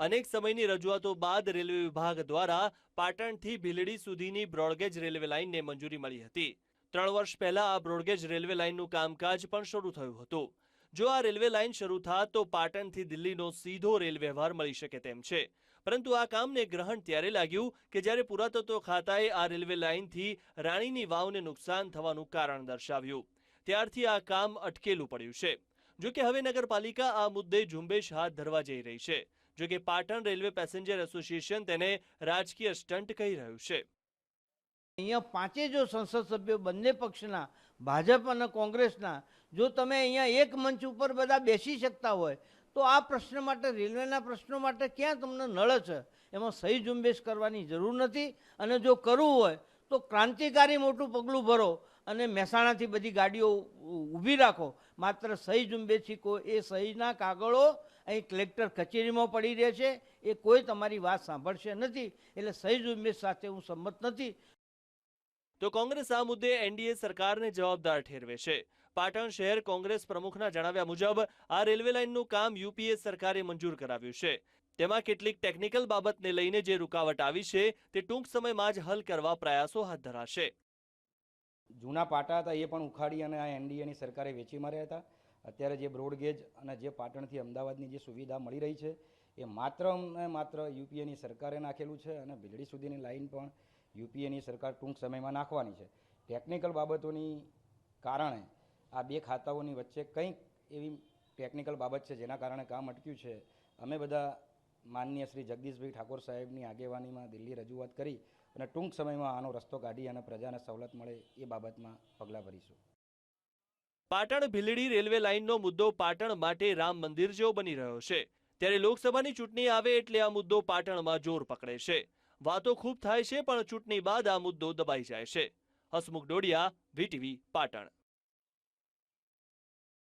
અનેક સમયની રજૂઆતો બાદ રેલવે વિભાગ દ્વારા પાટણથી ભીલડી સુધીની બ્રોડગેજ રેલવે લાઇનને મંજૂરી મળી હતી. ત્રણ વર્ષ પહેલા આ બ્રોડગેજ રેલવે લાઇનનું કામકાજ પણ શરૂ થયું હતું. જો આ રેલવે લાઇન શરૂ થાત તો પાટણથી દિલ્હીનો સીધો રેલ વ્યવહાર મળી શકે તેમ છે. પરંતુ આ કામને ગ્રહણ ત્યારે લાગ્યું કે જ્યારે પુરાતત્વ ખાતાએ આ રેલવે લાઇનથી રાણીની વાવને નુકસાન થવાનું કારણ દર્શાવ્યું. ત્યારથી આ કામ અટકેલું પડ્યું છે. જોકે હવે નગરપાલિકા આ મુદ્દે ઝુંબેશ હાથ ધરવા જઈ રહી છે. જો કે પાટણ રેલવે પેસેન્જર એસોસિએશન તેને રાજકીય સ્ટન્ટ કહી રહ્યું છે. અહીંયા પાંચે જો સંસદ સભ્યો બંને પક્ષના, ભાજપ અને કોંગ્રેસના, જો તમે અહીંયા એક મંચ ઉપર બધા બેસી શકતા હોય, તો આ પ્રશ્ન માટે, રેલવેના પ્રશ્નો માટે ક્યાં તમને નળ છે? એમાં સહી ઝુંબેશ કરવાની જરૂર નથી. અને જો કરવું હોય, તો ક્રાંતિકારી મોટું પગલું ભરો. અને મહેસાણાથી બધી ગાડીઓ ઊભી રાખો. માત્ર સહી ઝુંબેશી કોઈ એ સહીના કાગળો અહીં કલેક્ટર કચેરીમાં પડી રહે છે. એ કોઈ તમારી વાત સાંભળશે નથી. એટલે સહી ઝુંબેશ સાથે હું સંમત નથી. તો કોંગ્રેસ આ મુદ્દે એનડીએ સરકારને જવાબદાર ઠેરવે છે. પાટણ શહેર કોંગ્રેસ પ્રમુખના જણાવ્યા મુજબ, આ રેલવે લાઇનનું કામ યુપીએ સરકારે મંજૂર કરાવ્યું છે. તેમાં કેટલીક ટેકનિકલ બાબતને લઈને જે રૂકાવટ આવી છે, તે ટૂંક સમયમાં જ હલ કરવા પ્રયાસો હાથ ધરાશે. જૂના પાટા હતા એ પણ ઉખાડી અને આ એનડીએની સરકારે વેચી માર્યા હતા. અત્યારે જે બ્રોડગેજ અને જે પાટણથી અમદાવાદની જે સુવિધા મળી રહી છે, એ માત્ર ને માત્ર યુપીએની સરકારે નાખેલું છે અને ભીલડી સુધીની લાઇન પણ યુપીએની સરકાર ટૂંક સમયમાં નાખવાની છે. ટેકનિકલ બાબતોની કારણે આ બે ખાતાઓની વચ્ચે કંઈક એવી ટેકનિકલ બાબત છે જેના કારણે કામ અટક્યું છે. અમે બધા માનનીય શ્રી જગદીશભાઈ ઠાકોર સાહેબની આગેવાનીમાં દિલ્હી રજૂઆત કરી અને ટૂંક સમયમાં આનો રસ્તો કાઢી અને પ્રજાને સવલત મળે એ બાબતમાં પગલાં ભરીશું. પાટણ ભીલડી રેલવે લાઇનનો મુદ્દો પાટણ માટે રામ મંદિર જેવો બની રહ્યો છે. ત્યારે લોકસભાની ચૂંટણી આવે એટલે આ મુદ્દો પાટણમાં જોર પકડે છે. વાતો ખૂબ થાય છે, પણ ચૂંટણી બાદ આ મુદ્દો દબાઈ જાય છે. હસમુખ ડોડિયા, વીટીવી પાટણ.